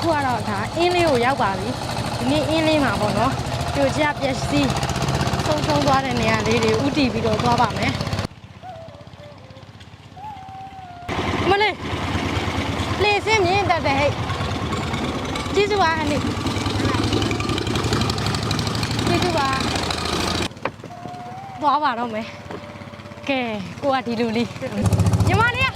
ခုကတော့ဒါအင်းလေးကိုရောက်ပါပြီဒီနေ့အင်းလေးမှာပေါ့နော်ပြိုကျပျက်စီးဆုံးရှုံးသွားတဲ့နေရာလေးတွေဥတီပြီးတော့သွားပါမယ်မလေးလေစင်းမြင့်တက်တယ်ဟဲ့ကျေးဇူးပါအနေကျေးဇူးပါသွားပါတော့မယ်ကဲကိုကဒီလူလေးညီမလေး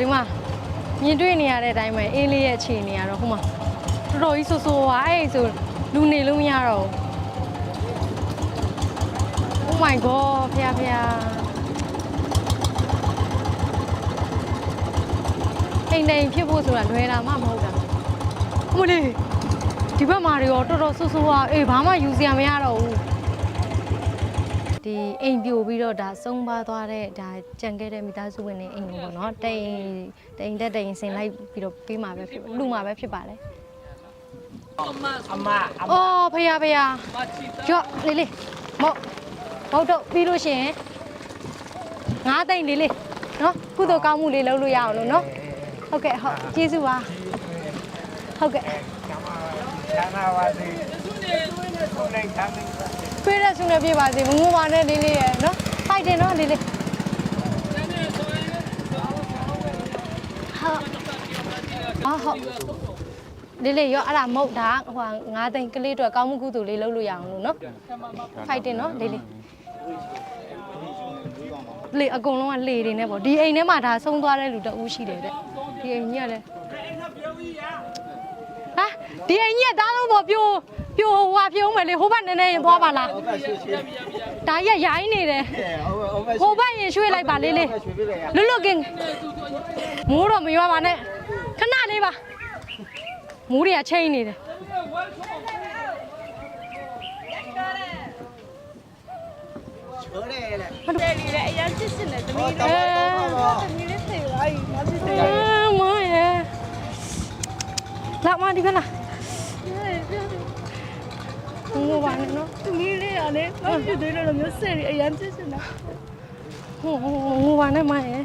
ဒီမှာမြင်တွေ့နေရတဲ့အတိုင်းပဲအေးလေးရဲ့အခြေအနေကတော့ဟိုမှာတော်တော်ကြီးဆိုးဆိုးဝါအဲ့ဒီဆိုလူနေလို့မရတော့ဘူး Oh my god ဖះဖះအိမ်တိုင်ဖြစ်ဖို့ဆိုတာလွယ်တာမှမဟုတ်တာအမလေးဒီဘက်မှာတွေရောတော်တော်ဆူဆူอ่ะအေးဘာမှယူစရာမရတော့ဘူး ဒီအိမ်ပြိုပြီးတော့ဒါဆုံးပါသွားတဲ့ဒါကြံခဲ့တဲ့မိသားစုဝင်တွေအိမ်ကိုပေါ့နော်တိန်တိန်တက်တိန်ဆင်လိုက်ပြီးတော့ပေးမှာပဲဖြစ်လူမှာပဲဖြစ်ပါလေအမအမအော်ဖះဖះမချီတာကြော့လေးလေးမော့မော့တော့ပြီးလို့ရှိရင်ငါးသိမ့်လေးလေးနော်ကုသိုလ်ကောင်းမှုလေးလုပ်လို့ရအောင်လို့နော်ဟုတ်ကဲ့ဟုတ်ကျေးဇူးပါဟုတ်ကဲ့ချမ်းသာပါစေသူနဲ့ချမ်းသာပါ စေပြေးတဲ့ဆုနဲ့ပြေးပါစေမငိုပါနဲ့လေးလေးရယ်နော်ဖိုက်တယ်နော်လေးလေးဟုတ်ဟုတ်လေးလေးရောအဲ့ဒါမဟုတ်တာဟိုဟာငါးသိမ့်ကလေးအတွက်ကောင်းမှုကုသိုလ်လေးလုပ်လို့ရအောင်လို့နော်ဖိုက်တယ်နော်လေးလေးလေအကုန်လုံးကလေတွေနဲ့ပေါ့ဒီအိမ်ထဲမှာဒါဆုံးသွားတဲ့လူတအူးရှိတယ်တဲ့ဒီအိမ်ကြီးကလည်းဟာဒီအိမ်ကြီးကတားလို့ပေါ့ပြို ပြိုဟွာပြုံးမယ်လေဟိုဘက်နည်းနည်းရင်သွားပါလားဟုတ်ကဲ့ရှိရှိဒါကြီးကရိုင်းနေတယ်ဟုတ်ကဲ့ဟုတ်ကဲ့ဟိုဘက်ရင်ရွှေ့လိုက်ပါလေးလေးရွှေပေးလိုက်ရလွတ်လွတ်ကင်းမိုးတော့မရွာပါနဲ့ခဏလေးပါမိုးတွေကချိန်နေတယ်ချောတယ်လေတယ်ဒီလေအရင်စစ်စစ်နဲ့တမီးတော့တော့တော့တမီးလေးဖေလာပြီမစစ်စစ်အာမရဲ့လာမဒီကလာ ငိုပါနဲ့နော်တမီးလေးကလေမဖြစ်သေးလို့မျိုးစစ်အရင်စစ်စစ်နဲ့ဟိုငိုပါနဲ့မရဲ့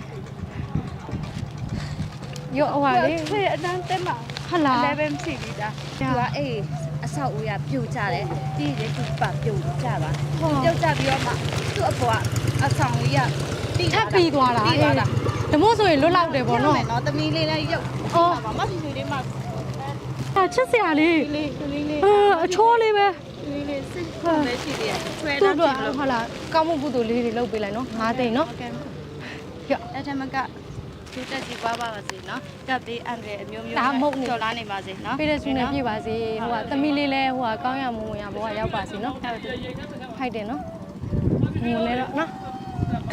ရောဟွာလေဖေအတန်းတက်မှာဟလာ11စီပြီးသားသူကအေးအဆောက်အဦရပြိုကျတယ်တီးတယ်သူပါပြိုကျပါပြုတ်ကျပြီးတော့မှသူ့အပေါ်ကအဆောင်ကြီးကတီးထပ်ပြီးသွားတာတီးသွားတာဓမို့ဆိုရင်လွတ်လောက်တယ်ဘောပေါ့နော်နော်နော်တမီးလေးလည်းရုပ်အော်ပါမစီစီလေးမှအာချစ်စရာလေးလေးလေးလေးအာအချိုးလေးပဲ လေးလေးစစ်လေးရှိတယ်ဆွဲသူ့တော့တို့ဟုတ်လားကောင်းမှုကုသိုလ်လေးတွေလုပ်ပေးလိုက်နော်ငါးသိန်းနော်ဟုတ်ကဲ့ရော့အဲ့ထမကဒီတက်ကြီးပွားပါပါစေနော်တက်သေးအန်ရအမျိုးမျိုးဒါမဟုတ်နေကျော်လာနေပါစေနော်ပေးတဲ့ဆုနဲ့ပြည့်ပါစေဟိုကသမီးလေးလဲဟိုကကောင်းရမွန်ဝင်ရဘောကရောက်ပါစေနော်ဟုတ်တယ်ဖိုက်တယ်နော်ငုံနေတော့နော်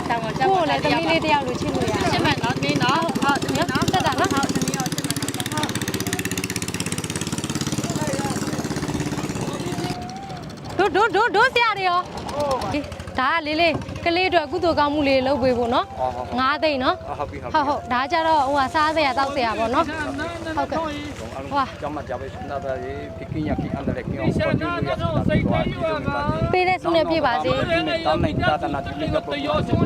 တောင်းတော့ကိုယ်လည်းသမီးလေးတယောက်လိုချစ်လို့ရတယ်ရှင်းမယ်နော်မင်းနော်ဟုတ်တယ်နော် တက်တာနော် ဟုတ်တယ်နော်ရှင်းမယ်နော် တို့တို့တို့တို့ဆရာတွေရောဒီဒါကလေးလေးကလေးအတွက်ကုသိုလ်ကောင်းမှုလေးလုပ်ပေးဖို့နော်ငါးသိန်းနော်ဟုတ်ပြီဟုတ်ဟုတ်ဟုတ်ဒါကြတော့ဟိုကစားစရာတောက်စရာပေါ့နော်ဟုတ်ကဲ့ဟွာကျောင်းမှာကြားပဲနာတာရေးပြကင်းရကိအန်တယ်ကိအောင်ပေါ်တူရတာတော့စိတ်ထဲယူရပါပေးတဲ့ဆုနဲ့ပြည့်ပါစေတောင်းနိုင်တာတနာတိကပေါ်ရချစ်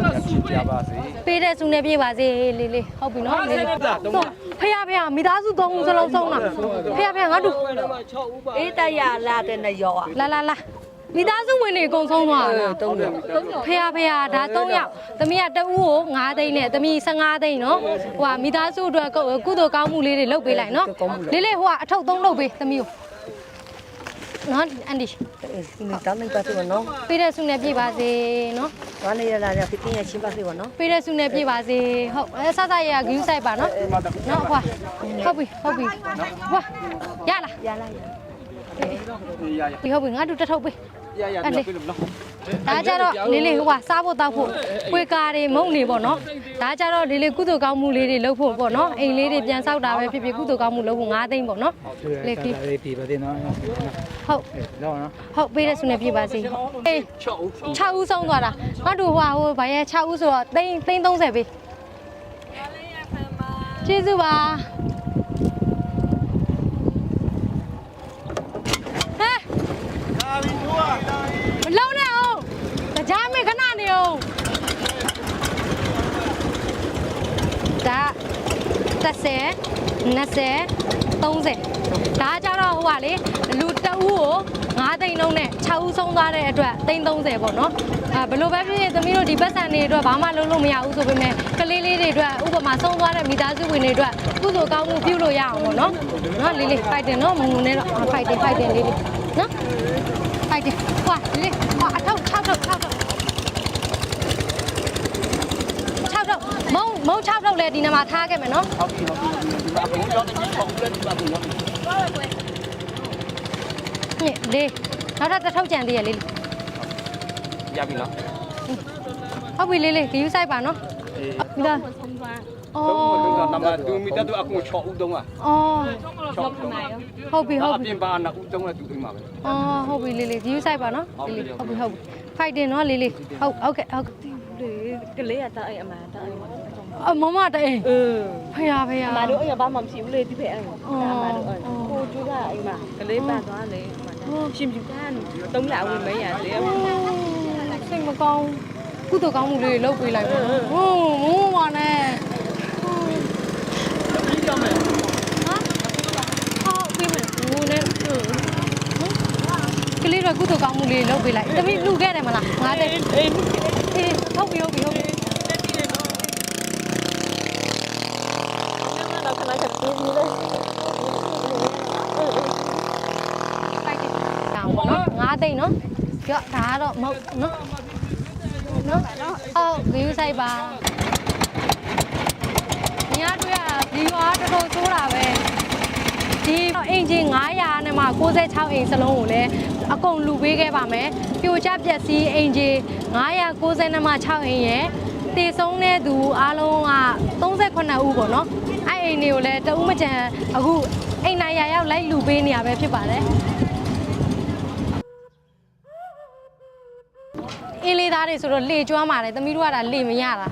ကြပါစေပေးတဲ့ဆုနဲ့ပြည့်ပါစေလေးလေးဟုတ်ပြီနော်လေးလေးတော့ ဖះဖះမိသားစုသုံးဦးစလုံးဆုံးတာဖះဖះငါတို့အေးတရလာတဲ့နရောอ่ะလာလာလာမိသားစုဝင်တွေအကုန်ဆုံးသွားတာတုံးတယ်ဖះဖះဒါ3ယောက်သမီးကတဦးကို9သိန်းနဲ့သမီး15သိန်းနော်ဟိုကမိသားစုအတွက်ကုသိုလ်ကောင်းမှုလေးတွေလုပ်ပေးလိုက်နော်လေးလေးဟိုကအထုပ်3လုပ်ပေးသမီးကို နော်အန်ဒီဒီနေ့တမ်းမင်းပါသေးပါနော်ပေးတဲ့ဆုနဲ့ပြည့်ပါစေနော်ဘာနေရလာရဖြစ်တင်ရချင်းပါသေးပါနော်ပေးတဲ့ဆုနဲ့ပြည့်ပါစေဟုတ်အဲဆဆရရဂယူးဆိုင်ပါနော်နော်အဖွာဟုတ်ပြီဟုတ်ပြီနော်ဟွာရလားရလား ဒီဟုတ်ပြီငါတို့တစ်ထုပ်ပေးရရပြလို့နော်ဒါကြတော့လေးလေးဟိုကစားဖို့တောက်ဖို့ပွေကာတွေမုံနေပေါ့နော်ဒါကြတော့လေးလေးကုသိုလ်ကောင်းမှုလေးတွေလုပ်ဖို့ပေါ့နော်အိမ်လေးတွေပြန်ဆောက်တာပဲဖြစ်ဖြစ်ကုသိုလ်ကောင်းမှုလုပ်ဖို့9သိန်းပေါ့နော်လေကလေးလေးပြပါသေးနော်ဟုတ်လောက်နော်ဟုတ်ပေးတဲ့ဆုနဲ့ပြပါစေအေး6ဦး6ဦးဆုံးသွားတာငါတို့ဟိုဟာဟိုဗာရဲ့6ဦးဆိုတော့သိန်းသိန်း30ပေးကျေးဇူးပါဟဲ့မလုံးနဲ့အောင်ကြားမေခဏနေအောင်ဒါ 30 20 30ဒါကြတော့ဟိုပါလေလူတအူးကို9သိန်းလုံးနဲ့6ဦးဆုံးသွားတဲ့အတွက်သိန်း30ပေါ့နော်အဲဘယ်လိုပဲဖြစ်ဖြစ်သမီးတို့ဒီပတ်စံတွေအတွက်ဘာမှလုပ်လို့မရဘူးဆိုပေမဲ့ကလေးလေးတွေအတွက်ဥပမာဆုံးသွားတဲ့မိသားစုဝင်တွေအတွက်ကုသိုလ်ကောင်းမှုပြုလို့ရအောင်ပေါ့နော်နော်လေးလေး fight တယ်နော်မငုံနဲ့တော့ fight တယ် fight တယ်လေးလေးနော် fight တယ်ဟွာလေးလေးဟွာအထောက်6ထောက်6ထောက်6ထောက် မုံမုံ6ထောက်လဲဒီနေ့မှာထားခဲ့မယ်နော်ဟုတ်ပြီဟုတ်ပြီဒီမှာဘုံရောက်တဲ့6ဦးလည်းဒီမှာဘုံရောက်ညစ်လေးနောက်ထပ်တစ်ထောက်ကြံသေးရလေးလေးရပြီနော်ဟုတ်ပြီလေးလေးဂယူးဆိုင်ပါနော်အေးပြီးတော့ဆုံးသွားအော်တော့တော့နံပါတ်2မီတာတော့အခု6ဦးတုံးอ่ะအော်6ဦးဟုတ်ပြီဟုတ်အပြီပြင်ပါနာဦးတုံးနဲ့တူအိမ်မှာပဲအော်ဟုတ်ပြီလေးလေးဂယူးဆိုင်ပါနော်လေးလေးဟုတ်ပြီဟုတ်ပြီ fighting နော်လေးလေးဟုတ်ဟုတ်ကဲ့ဟုတ်ကဲ့ လေကလေးကတာအိမ်အမန်တာအိမ်မှာအမမတဲ့အေးอืมဖေရဖေရ အမတို့အိမ်ကဘာမှမရှိဘူးလေဒီဖက်အိမ်ကအော် အမတို့အိမ်ကိုကျူကအိမ်မှာကလေးပတ်သွားလေအမကဟိုရှင်ပြူကနေပြီးတော့သုံးလအဝင်မရသေးဘူး စိတ်မကောင်းကုသိုလ်ကောင်းမှုလေးတွေလုပ်ပေးလိုက်ပါဟိုးမိုးပါနဲ့ဟိုးပြီးတော့မယ်ဟမ်ဟောပြီးမယ်ဟိုနဲ့ဟို ကလေးတော့ကုသိုလ်ကောင်းမှုလေးလုပ်ပေးလိုက်တမီးလူခဲ့တယ်မလားငါတဲ့အေးအေးဟုတ်ပြီဟုတ်ပြီဟုတ်ပြီတော့ခဏချက်ပြေးနေလေတိုက်တယ်။တောင်းပေါ့နော်။9သိန်းနော်။ကြော့ဒါကတော့မဟုတ်နော်။နော်။အော်ဗီယူဆိုင်ပါ။ညတွေ့ရဗီယူအားတော်တော်ဆိုးတာပဲ။ဒီအင်ဂျင်900နဲ့မှ66အိမ်စလုံးကိုလည်း အကုန်လူပေးခဲ့ပါမယ်။ပြိုကျပျက်စီးအင်ဂျင်990နဲ့မှ6အိမ်ရဲ့တည်ဆုံးတဲ့သူအားလုံးက38ဦးပေါ့နော်။အဲ့အိမ်တွေကိုလည်းတဦးမချန်အခုအိမ်နိုင်ရရောက်လိုက်လူပေးနေရပဲဖြစ်ပါတယ်။အင်းလေးသားတွေဆိုတော့လေကျွမ်းပါတယ်သမီးတို့ကဒါလေမရတာ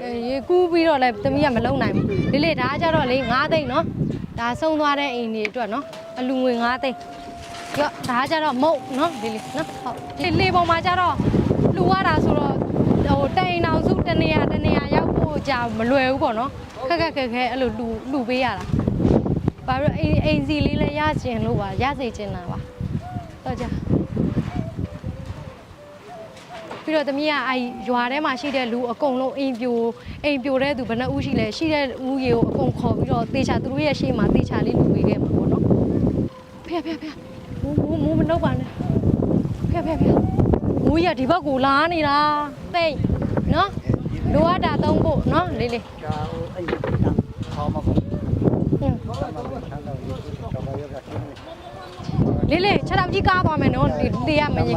အဲရေကူးပြီးတော့လည်းသမီးကမလုံနိုင်ဘူးလေလေဒါကကြတော့လေ9သိန်းနော်ဒါဆုံးသွားတဲ့အိမ်တွေအတွက်နော်အလူငွေ9သိန်း ကြော့ဒါကကြတော့မုတ်နော်လေလေနော်ဟုတ်ဒီလေပေါ်မှာကြတော့လူရတာဆိုတော့ဟိုတိုင်အောင်စုတနေရတနေရရောက်ဖို့ကြာမလွယ်ဘူးပေါ့နော်ခက်ခက်ခက်ခဲအဲ့လိုလူလူပေးရတာဘာလို့အိမ်အိမ်စီလေးလည်းရကျင်လို့ပါရစေချင်တာပါတော့ကြပြီးတော့သမီးကအဲရွာထဲမှာရှိတဲ့လူအကုန်လုံးအိမ်ပြိုအိမ်ပြိုတဲ့သူဘယ်နှဦးရှိလဲရှိတဲ့ဦးရေကိုအကုန်ခေါ်ပြီးတော့တေချာသူတို့ရဲ့ရှေ့မှာတေချာလေးလူပေးခဲ့မှာပေါ့နော်ဖေဖေဖေ မိုးမိုးမိုးမနှုတ်ပါနဲ့ဖေဖေဖေမိုးရဒီဘက်ကိုလာနေတာသိမ့်နော်လိုအပ်တာသုံးဖို့နော်လေးလေးကြာဟိုအဲ့ဒီခေါင်းမပေါ့ဟွန်းလေးလေးချက်တော့ကြီးကားသွားမယ်နော်ဒီတေးရမကြီး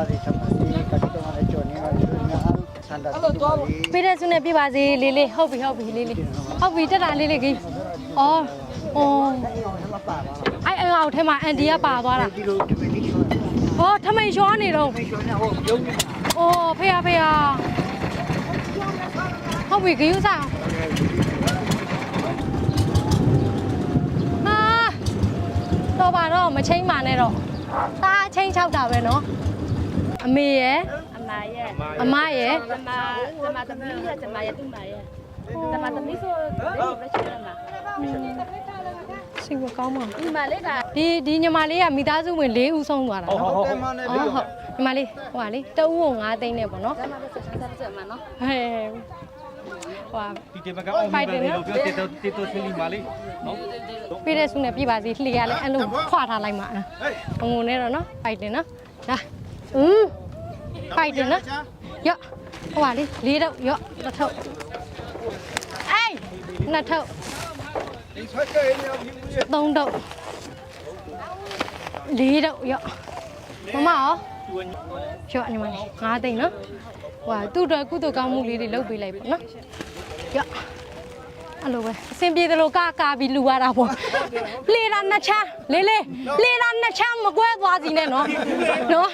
ပေးတဲ့စုနဲ့ပြပါစေလေးလေးဟုတ်ပြီဟုတ်ပြီလေးလေးဟုတ်ပြီတက်တာလေးလေးကြီးအော်အော် အဲ့အအောင်ထဲမှာအန်ဒီကပါသွားတာဟောထမိန်ရွှာနေတော့အော်ဖေရဖေရဟုတ်ပြီဂယူးစားဟာတော့ပါတော့မချင်းပါနဲ့တော့သားချင်းချောက်တာပဲနော်အမေရဲ့အမရဲ့အမရဲ့ဓမ္မဓမ္မသမီးရဲ့ဓမ္မရဲ့သူ့မရဲ့ဓမ္မသမီးဆိုတော့ဘယ်လိုလဲရှိရမှာ စိတ်မကောင်းပါဘူးဒီမှာလေးကဒီဒီညီမလေးကမိသားစုဝင်၄ဦးဆုံးသွားတာနော်ဟုတ်ဟုတ်ဟုတ်ဟုတ်ဟုတ်ညီမလေးဟိုပါလေတဦးကို9သိန်းနဲ့ပေါ့နော်ဓမ္မပဲဆက်ဆက်ဆက်မှာနော်ဟဲ့ဟိုပါဒီတေမကအောင်ပြီပဲလို့ပြောတေတိုတေတိုဆွေးလီမာလေးနော်ပြည့်တဲ့စုနဲ့ပြပါစီလှေရလဲအဲ့လိုခွာထားလိုက်မှာအငုံနဲ့တော့နော်ဖိုက်တင်နော်ဒါอืมဖိုက်တင်နော်ရော့ဟိုပါလေလေးတော့ရော့တစ်ထုပ်အေးနှစ်ထုပ် သုံးထုပ်လေးတော့ရော့မမရောရော့ညီမလေး9သိန်းနော်ဟိုဟာသူ့အတွက်ကုသိုလ်ကောင်းမှုလေးတွေလုပ်ပေးလိုက်ပေါ့နော်ရော့အဲ့လိုပဲအဆင်ပြေသလိုကကာပြီးလူရတာပေါ့လေလာနှစ်ချမ်းလေးလေးလေလာနှစ်ချမ်းမကွဲသွားစီနဲ့နော်နော်